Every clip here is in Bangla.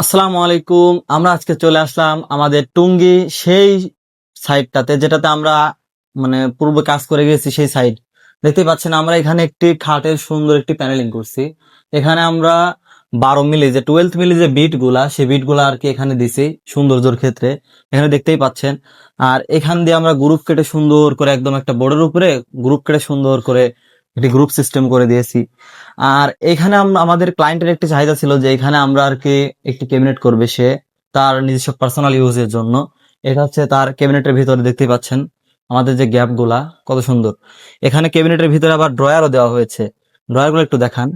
আসসালামু আলাইকুম। আমরা আজকে চলে আসলাম আমাদের টুঙ্গি সেই সাইডটাতে যেটাতে আমরা মানে পূর্বে কাজ করে গেছি সেই সাইড দেখতে পাচ্ছেন, আমরা এখানে একটি খাটের সুন্দর একটি প্যানেলিং করছি। এখানে আমরা বারো মিলি, যে টুয়েলভ মিলি যে বিটগুলা সেই বিটগুলা আর কি এখানে দিছি সৌন্দর্যের ক্ষেত্রে। এখানে দেখতেই পাচ্ছেন, আর এখান দিয়ে আমরা গ্রুপ কেটে সুন্দর করে, একদম একটা বোর্ডের উপরে গ্রুপ কেটে সুন্দর করে একটি গ্রুপ সিস্টেম করে দিয়েছি। আর এখানে আম- আমাদের ক্লায়েন্টের একটি চাহিদা ছিল যে এখানে আমরা আর কি একটি ক্যাবিনেট করবে সে তার নিজস্ব পার্সোনাল ইউজের জন্য। এটা হচ্ছে তার ক্যাবিনেটের ভিতরে দেখতে পাচ্ছেন আমাদের যে গ্যাপগুলা, কত সুন্দর। এখানে ক্যাবিনেটের ভিতরে আবার ড্রয়ারও দেওয়া হয়েছে। ড্রয়ারগুলো একটু দেখান।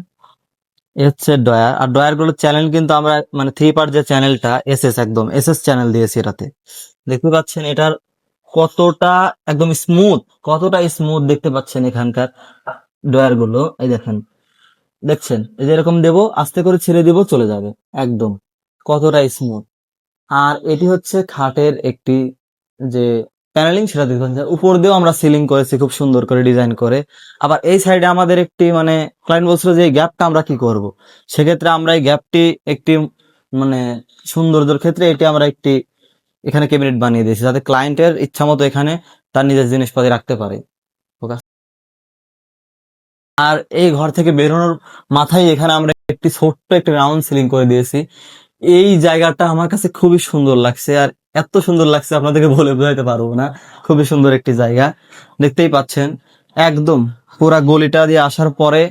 এ হচ্ছে ড্রয়ার আর ড্রয়ারগুলোর চ্যানেল কিন্তু আমরা মানে থ্রি পার্ট যে চ্যানেলটা এস এস একদম এস এস চ্যানেল দিয়েছি এটাতে। দেখতে পাচ্ছেন এটার কতটা একদম স্মুথ কতটা স্মুথ দেখতে পাচ্ছেন এখানকার। ড্রয়ারগুলো এই দেখেন। দেখছেন? এই যে এরকম দেবো, আস্তে করে ছেড়ে দিব, চলে যাবে। একদম। কতটা স্মুথ আর এটি হচ্ছে খাটের একটি যে প্যানেলিং সেটা পাচ্ছেন উপর দিয়েও আমরা সিলিং করেছি, খুব সুন্দর করে ডিজাইন করে। আবার এই সাইডে আমাদের একটি মানে ক্লায়েন্ট বলছিল যে এই গ্যাপটা আমরা কি করব? সেক্ষেত্রে আমরা এই গ্যাপটি একটি মানে সৌন্দর্যের ক্ষেত্রে এটি আমরা একটি, এখানে ক্যাবিনেট বানিয়ে দিয়েছি, যাতে ক্লায়েন্টের ইচ্ছা মতো এখানে তার নিজের জিনিসপাতি রাখতে পারে। আর এই ঘর থেকে বেরোনোর মাথায় এখানে আমরা একটি ছোট্ট একটি রাউন্ড সিলিং করে দিয়েছি। এই জায়গাটা আমার কাছে খুবই সুন্দর লাগছে আর এত সুন্দর লাগছে আপনাদেরকে বলে বোঝাতে পারব না। খুবই সুন্দর একটি জায়গা। দেখতেই পাচ্ছেন, একদম পুরা গলিটা দিয়ে আসার পরে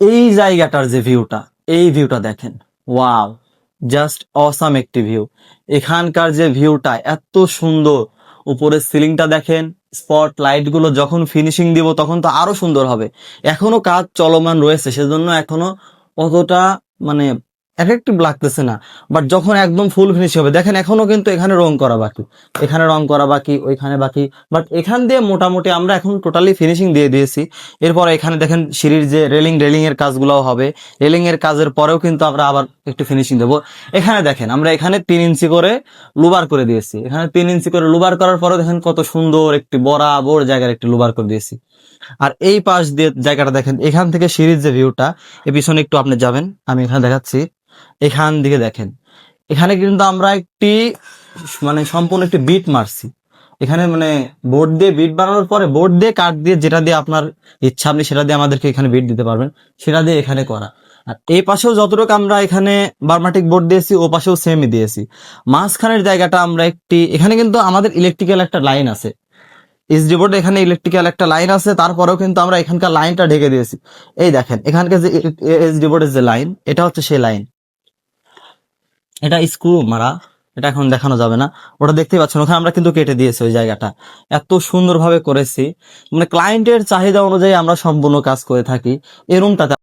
এই জায়গাটার যে ভিউটা এই ভিউটা দেখেন। ওয়াও জাস্ট অসাম একটি ভিউ এখানকার যে ভিউটা এত সুন্দর উপরের সিলিংটা দেখেন স্পট লাইটগুলো যখন ফিনিশিং দিব তখন তো আরও সুন্দর হবে। এখনও কাজ চলমান রয়েছে, সেজন্য এখনও অতটা মানে এফেক্টিভ লাগতেছে না। বাট যখন একদম ফুল ফিনিশ হবে, দেখেন এখনও কিন্তু এখানে রং করা বাকি। এখানে রং করা বাকি, ওইখানে বাকি। বাট এখান দিয়ে মোটামুটি আমরা এখন টোটালি ফিনিশিং দিয়ে দিয়েছি। এরপর এখানে দেখেন সিঁড়ির যে রেলিং রেলিং এর কাজগুলোও হবে। রেলিং এর কাজের পরেও কিন্তু আমরা আবার একটু ফিনিশিং দেবো। এখানে দেখেন, আমরা এখানে তিন ইঞ্চি করে লুবার করে দিয়েছি। এখানে তিন ইঞ্চি করে লুবার করার পরে দেখেন কত সুন্দর একটি বরাবর জায়গার একটি লুবার করে দিয়েছি। আর এই পাশ দিয়ে জায়গাটা দেখেন, এখান থেকে সিরিজ যে ভিউটা এ পিছনে একটু আপনি যাবেন, আমি এখানে দেখাচ্ছি। এখান দিকে দেখেন, এখানে কিন্তু আমরা একটি মানে সম্পূর্ণ একটি বিট মারছি। এখানে মানে বোর্ড দিয়ে বিট বানানোর পরে বোর্ড দিয়ে কাঠ দিয়ে যেটা দিয়ে আপনার ইচ্ছা আপনি সেটা দিয়ে আমাদেরকে এখানে বিট দিতে পারবেন, সেটা দিয়ে এখানে করা। আর এই পাশেও যতটুকু আমরা এখানে বার্মাটিক বোর্ড দিয়েছি, ও পাশেও সেমই দিয়েছি। মাঝখানের জায়গাটা আমরা একটি, এখানে কিন্তু আমাদের ইলেকট্রিক্যাল একটা লাইন আছে। এসডি বোর্ডে এখানে ইলেকট্রিক্যাল একটা লাইন আছে, তারপরেও কিন্তু আমরা এখানকার লাইনটা ঢেকে দিয়েছি। এই দেখেন, এখানকার যে এসডি বোর্ডের যে লাইন এটা হচ্ছে সেই লাইন এটা স্ক্রু মারা, এটা এখন দেখানো যাবে না। ওটা দেখতেই পাচ্ছেন, ওখানে আমরা কিন্তু কেটে দিয়েছি ওই জায়গাটা। এত সুন্দরভাবে করেছি। মানে ক্লায়েন্টের চাহিদা অনুযায়ী আমরা সম্পূর্ণ কাজ করে থাকি। এই রুমটাতে